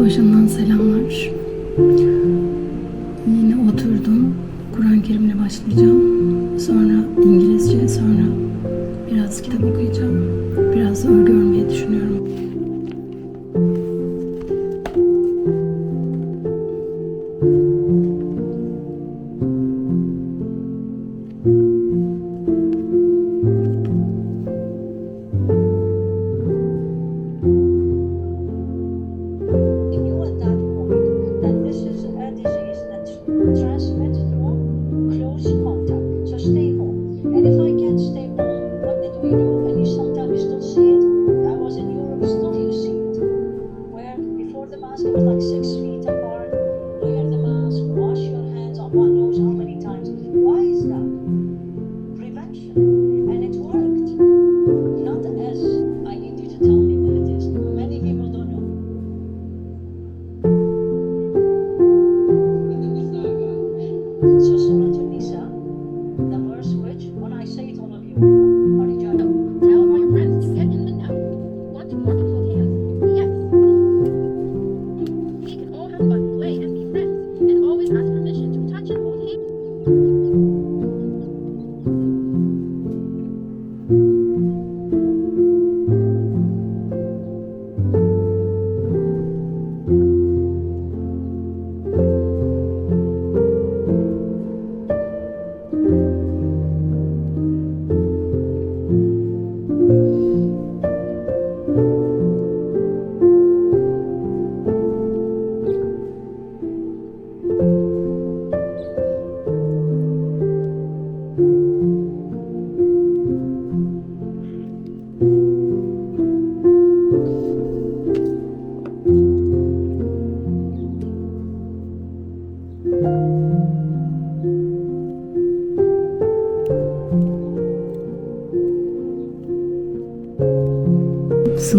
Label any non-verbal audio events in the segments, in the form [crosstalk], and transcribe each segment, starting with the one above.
Su başından selamlar.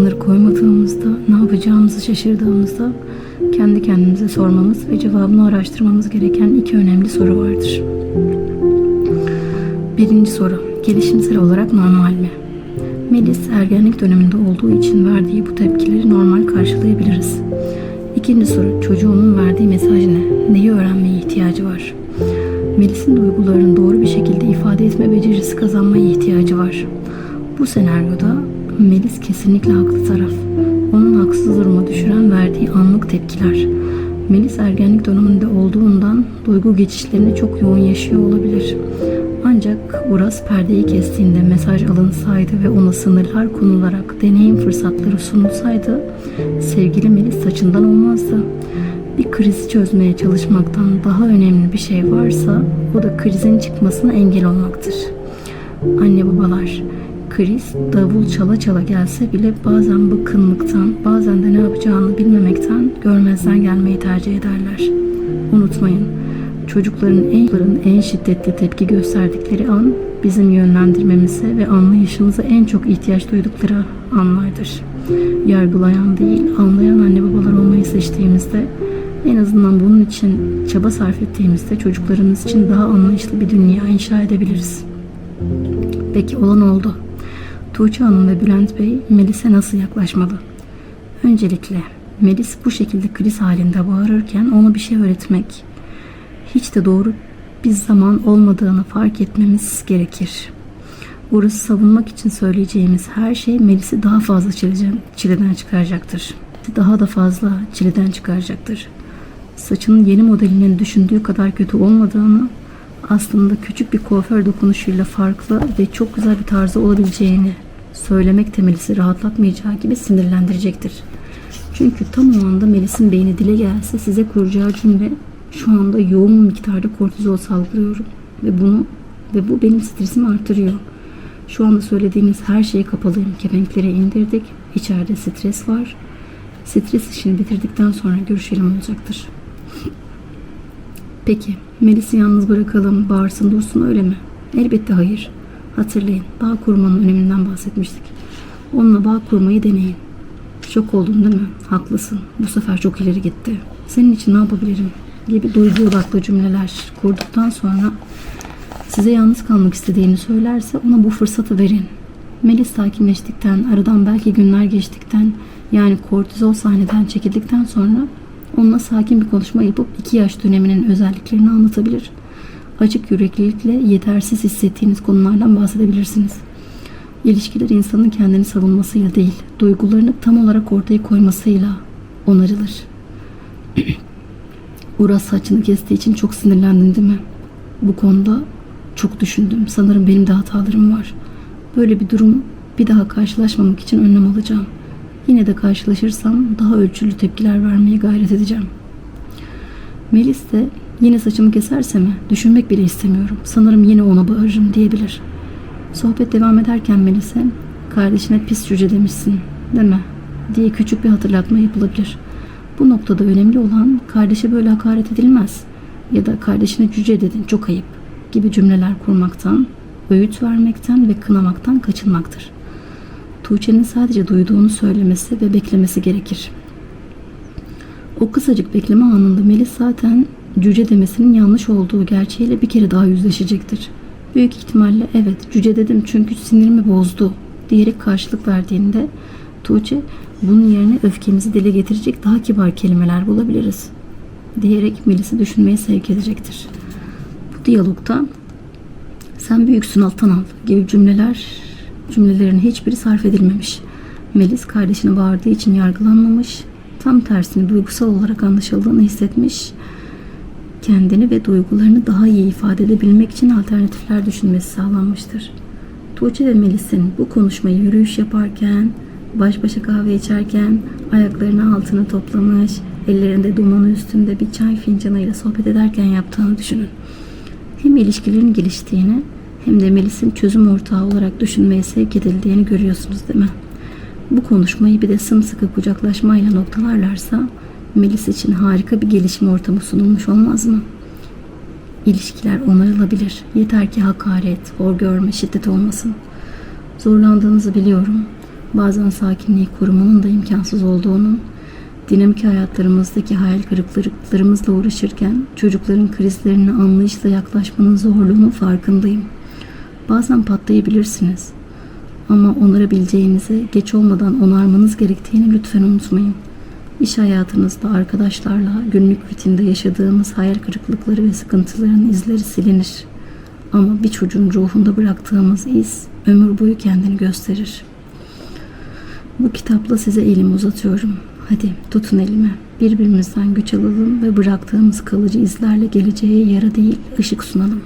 Sınır koymadığımızda, ne yapacağımızı şaşırdığımızda kendi kendimize sormamız ve cevabını araştırmamız gereken iki önemli soru vardır. Birinci soru, gelişimsel olarak normal mi? Melis ergenlik döneminde olduğu için verdiği bu tepkileri normal karşılayabiliriz. İkinci soru, çocuğumun verdiği mesaj ne? Neyi öğrenmeye ihtiyacı var? Melis'in duygularını doğru bir şekilde ifade etme becerisi kazanmaya ihtiyacı var. Bu senaryoda Melis kesinlikle haklı taraf. Onun haksız duruma düşüren verdiği anlık tepkiler. Melis ergenlik döneminde olduğundan duygu geçişlerini çok yoğun yaşıyor olabilir. Ancak Uras perdeyi kestiğinde mesaj alınsaydı ve ona sınırlar konularak deneyim fırsatları sunulsaydı sevgili Melis saçından olmazdı. Bir krizi çözmeye çalışmaktan daha önemli bir şey varsa o da krizin çıkmasına engel olmaktır. Anne babalar, kriz davul çala çala gelse bile bazen bıkkınlıktan, bazen de ne yapacağını bilmemekten görmezden gelmeyi tercih ederler. Unutmayın, çocukların en, en şiddetli tepki gösterdikleri an bizim yönlendirmemize ve anlayışımıza en çok ihtiyaç duydukları anlardır. Yargılayan değil, anlayan anne babalar olmayı seçtiğimizde en azından bunun için çaba sarf ettiğimizde çocuklarımız için daha anlayışlı bir dünya inşa edebiliriz. Peki olan oldu. Tuğçe Hanım ve Bülent Bey Melis'e nasıl yaklaşmalı? Öncelikle Melis bu şekilde kriz halinde bağırırken ona bir şey öğretmek hiç de doğru bir zaman olmadığını fark etmemiz gerekir. Burası savunmak için söyleyeceğimiz her şey Melis'i daha fazla çileden çıkaracaktır. Daha da fazla çileden çıkaracaktır. Saçının yeni modelinin düşündüğü kadar kötü olmadığını, aslında küçük bir kuaför dokunuşuyla farklı ve çok güzel bir tarzı olabileceğini söylemek de Melis'i rahatlatmayacağı gibi sinirlendirecektir. Çünkü tam o anda Melis'in beyni dile gelse size kuracağı cümle şu anda yoğun miktarda kortizol salgılıyorum ve bunu ve bu benim stresimi artırıyor. Şu anda söylediğimiz her şeyi kapalıyım. Kepenkleri indirdik. İçeride stres var. Stres işini bitirdikten sonra görüşelim olacaktır. Peki, Melis'i yalnız bırakalım, bağırsın dursun öyle mi? Elbette hayır. Hatırlayın, bağ kurmanın öneminden bahsetmiştik. Onunla bağ kurmayı deneyin. Şok oldun değil mi? Haklısın. Bu sefer çok ileri gitti. Senin için ne yapabilirim? gibi duygu odaklı cümleler kurduktan sonra size yalnız kalmak istediğini söylerse ona bu fırsatı verin. Melis sakinleştikten, aradan belki günler geçtikten Yani kortizol sahneden çekildikten sonra onunla sakin bir konuşma yapıp iki yaş döneminin özelliklerini anlatabilir. Açık yüreklilikle yetersiz hissettiğiniz konulardan bahsedebilirsiniz. İlişkiler insanın kendini savunmasıyla değil, duygularını tam olarak ortaya koymasıyla onarılır. [clears throat] Uras saçını kestiği için çok sinirlendin değil mi? Bu konuda çok düşündüm. Sanırım benim de hatalarım var. Böyle bir durum bir daha karşılaşmamak için önlem alacağım. Yine de karşılaşırsam daha ölçülü tepkiler vermeye gayret edeceğim. Melis de yine saçımı keserse mi? Düşünmek bile istemiyorum. Sanırım yine ona bağırırım diyebilir. Sohbet devam ederken Melis'e kardeşine pis cüce demişsin değil mi? diye küçük bir hatırlatma yapılabilir. Bu noktada önemli olan kardeşe böyle hakaret edilmez ya da kardeşine cüce dedin çok ayıp gibi cümleler kurmaktan, öğüt vermekten ve kınamaktan kaçınmaktır. Tuğçe'nin sadece duyduğunu söylemesi ve beklemesi gerekir. O kısacık bekleme anında Melis zaten cüce demesinin yanlış olduğu gerçeğiyle bir kere daha yüzleşecektir. Büyük ihtimalle evet cüce dedim çünkü sinirimi bozdu diyerek karşılık verdiğinde Tuğçe bunun yerine öfkemizi dile getirecek daha kibar kelimeler bulabiliriz diyerek Melis'i düşünmeye sevk edecektir. Bu diyalogda sen büyüksün alttan al gibi cümleler cümlelerin hiçbiri sarf edilmemiş. Melis kardeşine bağırdığı için yargılanmamış, tam tersine duygusal olarak anlaşıldığını hissetmiş, kendini ve duygularını daha iyi ifade edebilmek için alternatifler düşünmesi sağlanmıştır. Tuğçe ve Melis'in bu konuşmayı yürüyüş yaparken, baş başa kahve içerken, ayaklarını altına toplamış, ellerinde dumanı üstünde bir çay fincanıyla sohbet ederken yaptığını düşünün. Hem ilişkilerin geliştiğini hem de Melis'in çözüm ortağı olarak düşünmeye sevk edildiğini görüyorsunuz değil mi? Bu konuşmayı bir de sımsıkı kucaklaşmayla noktalarlarsa Melis için harika bir gelişim ortamı sunulmuş olmaz mı? İlişkiler onarılabilir. Yeter ki hakaret, hor görme, şiddet olmasın. Zorlandığınızı biliyorum. Bazen sakinliği korumanın da imkansız olduğunu, dinamik hayatlarımızdaki hayal kırıklıklarımızla uğraşırken çocukların krizlerine anlayışla yaklaşmanın zorluğunun farkındayım. Bazen patlayabilirsiniz. Ama onarabileceğinizi geç olmadan onarmanız gerektiğini lütfen unutmayın. İş hayatınızda arkadaşlarla günlük rutinde yaşadığımız hayal kırıklıkları ve sıkıntıların izleri silinir. Ama bir çocuğun ruhunda bıraktığımız iz ömür boyu kendini gösterir. Bu kitapla size elimi uzatıyorum. Hadi tutun elimi. Birbirimizden güç alalım ve bıraktığımız kalıcı izlerle geleceğe yara değil ışık sunalım.